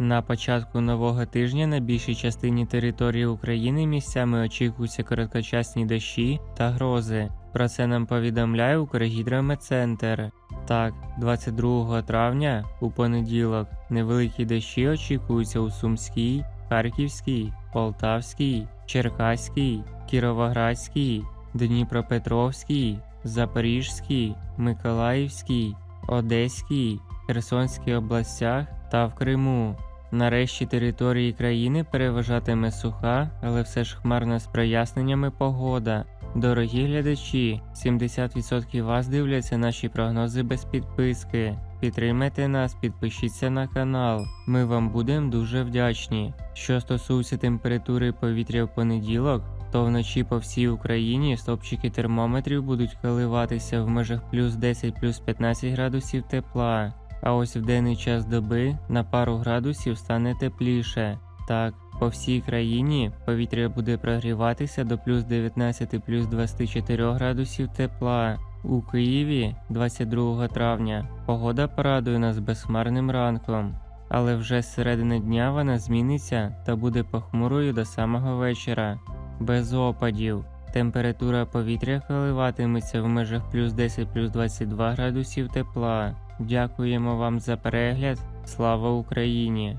На початку нового тижня на більшій частині території України місцями очікуються короткочасні дощі та грози. Про це нам повідомляє Укргідрометцентр. Так, 22 травня у понеділок невеликі дощі очікуються у Сумській, Харківській, Полтавській, Черкаській, Кіровоградській, Дніпропетровській, Запорізькій, Миколаївській, Одеській, Херсонській областях та в Криму. Нарешті території країни переважатиме суха, але все ж хмарна з проясненнями погода. Дорогі глядачі, 70% вас дивляться наші прогнози без підписки. Підтримайте нас, підпишіться на канал. Ми вам будемо дуже вдячні. Що стосується температури повітря в понеділок, то вночі по всій Україні стопчики термометрів будуть коливатися в межах плюс 10 плюс 15 градусів тепла. А ось в денний час доби на пару градусів стане тепліше. Так, по всій країні повітря буде прогріватися до плюс 19 плюс 24 градусів тепла. У Києві 22 травня погода порадує нас безхмарним ранком, але вже з середини дня вона зміниться та буде похмурою до самого вечора. Без опадів. Температура повітря коливатиметься в межах плюс 10 плюс 22 градусів тепла. Дякуємо вам за перегляд. Слава Україні!